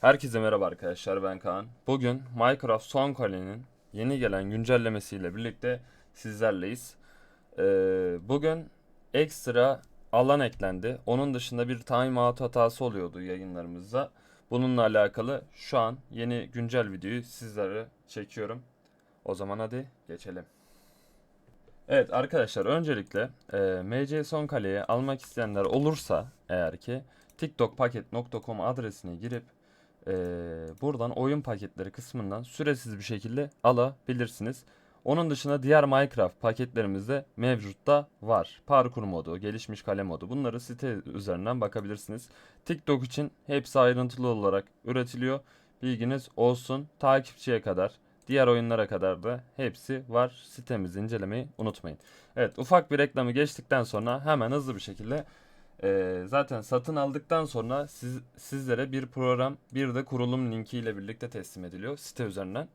Herkese merhaba arkadaşlar ben Kaan. Bugün Minecraft Son Kale'nin yeni gelen güncellemesiyle birlikte sizlerleyiz. Ee, bugün ekstra alan eklendi. Onun dışında bir timeout hatası oluyordu yayınlarımızda. Bununla alakalı şu an yeni güncel videoyu sizlere çekiyorum. O zaman hadi geçelim. Evet arkadaşlar öncelikle e, MC Son Kale'yi almak isteyenler olursa eğer ki tiktokpaket.com adresine girip ee, buradan oyun paketleri kısmından süresiz bir şekilde alabilirsiniz. Onun dışında diğer Minecraft paketlerimiz de mevcutta var. Parkur modu, gelişmiş kale modu bunları site üzerinden bakabilirsiniz. TikTok için hepsi ayrıntılı olarak üretiliyor. Bilginiz olsun. Takipçiye kadar, diğer oyunlara kadar da hepsi var. Sitemizi incelemeyi unutmayın. Evet ufak bir reklamı geçtikten sonra hemen hızlı bir şekilde ee, zaten satın aldıktan sonra siz, sizlere bir program bir de kurulum linki ile birlikte teslim ediliyor site üzerinden.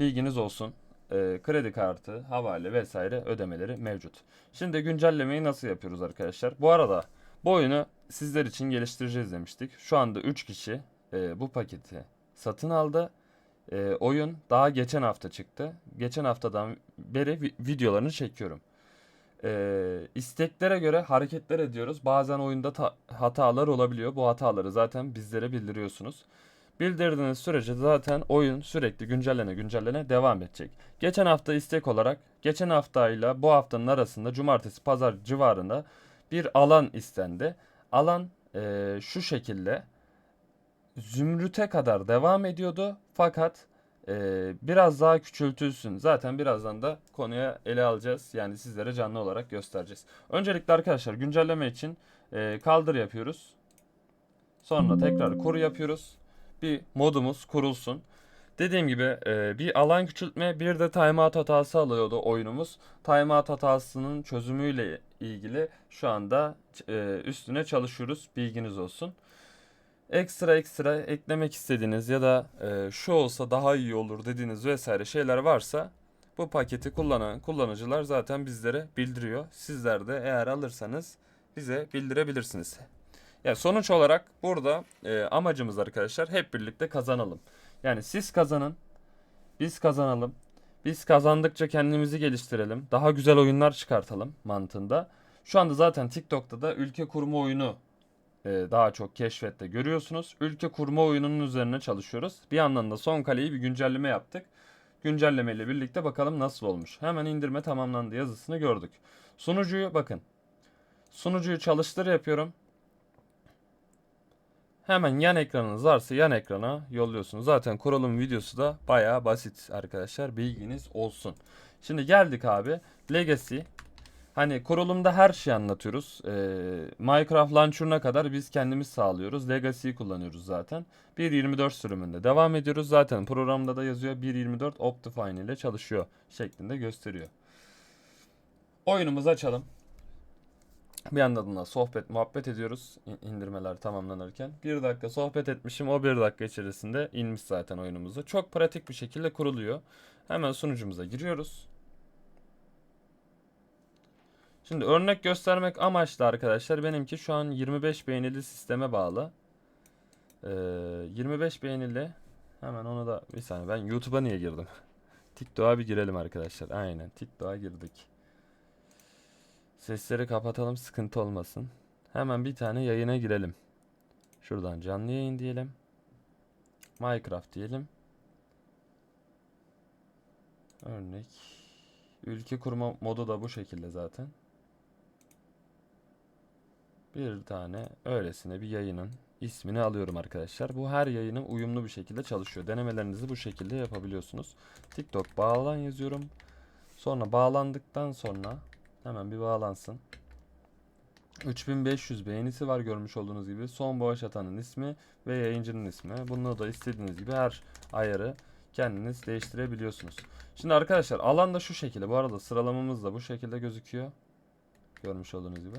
Bilginiz olsun. Ee, kredi kartı, havale vesaire ödemeleri mevcut. Şimdi güncellemeyi nasıl yapıyoruz arkadaşlar? Bu arada bu oyunu sizler için geliştireceğiz demiştik. Şu anda 3 kişi e, bu paketi satın aldı. E, oyun daha geçen hafta çıktı. Geçen haftadan beri vi- videolarını çekiyorum. Ee, isteklere göre hareketler ediyoruz. Bazen oyunda ta- hatalar olabiliyor. Bu hataları zaten bizlere bildiriyorsunuz. Bildirdiğiniz sürece zaten oyun sürekli güncellene güncellene devam edecek. Geçen hafta istek olarak geçen haftayla bu haftanın arasında cumartesi pazar civarında bir alan istendi. Alan eee, şu şekilde zümrüte kadar devam ediyordu. Fakat ee, biraz daha küçültülsün. Zaten birazdan da konuya ele alacağız. Yani sizlere canlı olarak göstereceğiz. Öncelikle arkadaşlar güncelleme için e, kaldır yapıyoruz. Sonra tekrar kur yapıyoruz. Bir modumuz kurulsun. Dediğim gibi e, bir alan küçültme bir de timeout hatası alıyordu oyunumuz. Timeout hatasının çözümüyle ilgili şu anda e, üstüne çalışıyoruz. Bilginiz olsun ekstra ekstra eklemek istediğiniz ya da e, şu olsa daha iyi olur dediğiniz vesaire şeyler varsa bu paketi kullanan kullanıcılar zaten bizlere bildiriyor. Sizler de eğer alırsanız bize bildirebilirsiniz. Yani sonuç olarak burada e, amacımız arkadaşlar hep birlikte kazanalım. Yani siz kazanın, biz kazanalım. Biz kazandıkça kendimizi geliştirelim. Daha güzel oyunlar çıkartalım mantığında. Şu anda zaten TikTok'ta da ülke kurma oyunu daha çok keşfette görüyorsunuz. Ülke kurma oyununun üzerine çalışıyoruz. Bir yandan da son kaleyi bir güncelleme yaptık. Güncelleme ile birlikte bakalım nasıl olmuş. Hemen indirme tamamlandı yazısını gördük. Sunucuyu bakın. Sunucuyu çalıştır yapıyorum. Hemen yan ekranınız varsa yan ekrana yolluyorsunuz. Zaten kurulum videosu da bayağı basit arkadaşlar. Bilginiz olsun. Şimdi geldik abi. Legacy Hani kurulumda her şeyi anlatıyoruz. Ee, Minecraft Launcher'ına kadar biz kendimiz sağlıyoruz. Legacy'yi kullanıyoruz zaten. 1.24 sürümünde devam ediyoruz. Zaten programda da yazıyor 1.24 Optifine ile çalışıyor şeklinde gösteriyor. Oyunumuzu açalım. Bir yandan da sohbet muhabbet ediyoruz in- indirmeler tamamlanırken. Bir dakika sohbet etmişim o bir dakika içerisinde inmiş zaten oyunumuzu. Çok pratik bir şekilde kuruluyor. Hemen sunucumuza giriyoruz. Şimdi örnek göstermek amaçlı arkadaşlar benimki şu an 25 beğenili sisteme bağlı. Ee, 25 beğenili hemen onu da bir saniye ben YouTube'a niye girdim? TikTok'a bir girelim arkadaşlar. Aynen TikTok'a girdik. Sesleri kapatalım sıkıntı olmasın. Hemen bir tane yayına girelim. Şuradan canlı yayın diyelim. Minecraft diyelim. Örnek. Ülke kurma modu da bu şekilde zaten. Bir tane öylesine bir yayının ismini alıyorum arkadaşlar. Bu her yayının uyumlu bir şekilde çalışıyor. Denemelerinizi bu şekilde yapabiliyorsunuz. TikTok bağlan yazıyorum. Sonra bağlandıktan sonra hemen bir bağlansın. 3500 beğenisi var görmüş olduğunuz gibi. Son bağış atanın ismi ve yayıncının ismi. Bunu da istediğiniz gibi her ayarı kendiniz değiştirebiliyorsunuz. Şimdi arkadaşlar alan da şu şekilde. Bu arada sıralamamız da bu şekilde gözüküyor. Görmüş olduğunuz gibi.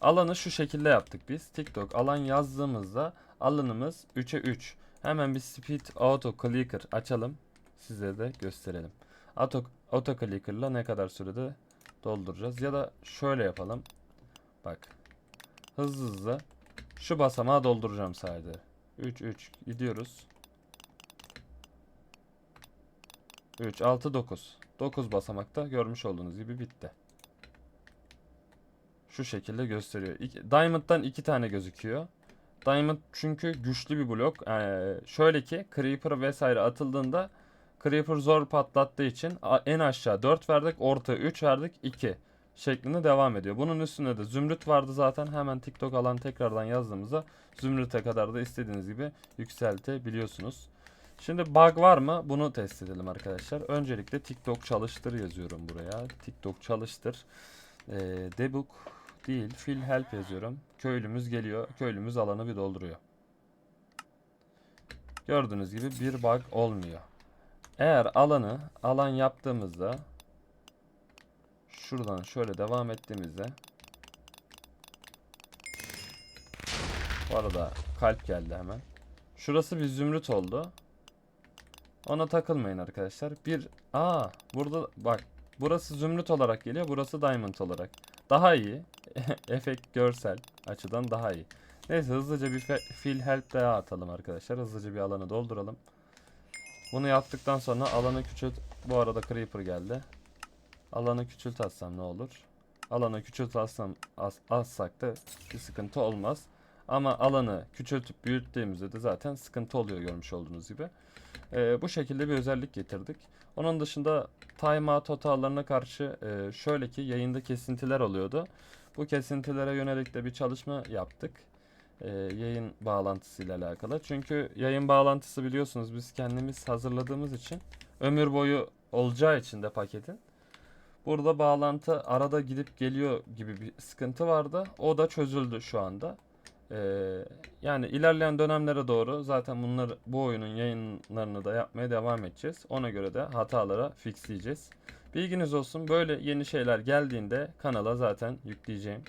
Alanı şu şekilde yaptık biz. TikTok alan yazdığımızda alanımız 3'e 3. Hemen bir speed auto clicker açalım. Size de gösterelim. Auto, auto clicker'la ne kadar sürede dolduracağız. Ya da şöyle yapalım. Bak. Hızlı hızlı şu basamağı dolduracağım sadece. 3 3 gidiyoruz. 3 6 9. 9 basamakta görmüş olduğunuz gibi bitti. Şu şekilde gösteriyor. İki- Diamond'dan 2 tane gözüküyor. Diamond çünkü güçlü bir blok. Ee, şöyle ki Creeper vesaire atıldığında Creeper zor patlattığı için en aşağı 4 verdik, orta 3 verdik, 2 şeklinde devam ediyor. Bunun üstünde de zümrüt vardı zaten. Hemen TikTok alan tekrardan yazdığımızda zümrüte kadar da istediğiniz gibi yükseltebiliyorsunuz. Şimdi bug var mı? Bunu test edelim arkadaşlar. Öncelikle TikTok çalıştır yazıyorum buraya. TikTok çalıştır. Ee, debug değil, fill help yazıyorum. Köylümüz geliyor. Köylümüz alanı bir dolduruyor. Gördüğünüz gibi bir bug olmuyor. Eğer alanı alan yaptığımızda şuradan şöyle devam ettiğimizde bu arada kalp geldi hemen. Şurası bir zümrüt oldu. Ona takılmayın arkadaşlar. Bir aa burada bak burası zümrüt olarak geliyor. Burası diamond olarak. Daha iyi. Efekt görsel açıdan daha iyi. Neyse hızlıca bir fill help daha atalım arkadaşlar. Hızlıca bir alanı dolduralım. Bunu yaptıktan sonra alanı küçült. Bu arada creeper geldi. Alanı küçült atsam ne olur? Alanı küçült atsam az, azsak da bir sıkıntı olmaz. Ama alanı küçültüp büyüttüğümüzde de zaten sıkıntı oluyor görmüş olduğunuz gibi. Ee, bu şekilde bir özellik getirdik. Onun dışında timeout hatalarına karşı e, şöyle ki yayında kesintiler oluyordu. Bu kesintilere yönelik de bir çalışma yaptık. Ee, yayın bağlantısıyla alakalı. Çünkü yayın bağlantısı biliyorsunuz biz kendimiz hazırladığımız için ömür boyu olacağı için de paketin. Burada bağlantı arada gidip geliyor gibi bir sıkıntı vardı. O da çözüldü şu anda. Ee, yani ilerleyen dönemlere doğru zaten bunları bu oyunun yayınlarını da yapmaya devam edeceğiz. Ona göre de hatalara fixleyeceğiz. Bilginiz olsun böyle yeni şeyler geldiğinde kanala zaten yükleyeceğim.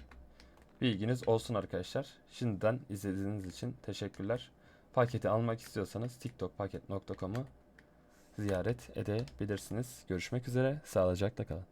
Bilginiz olsun arkadaşlar. Şimdiden izlediğiniz için teşekkürler. Paketi almak istiyorsanız tiktokpaket.com'u ziyaret edebilirsiniz. Görüşmek üzere. Sağlıcakla kalın.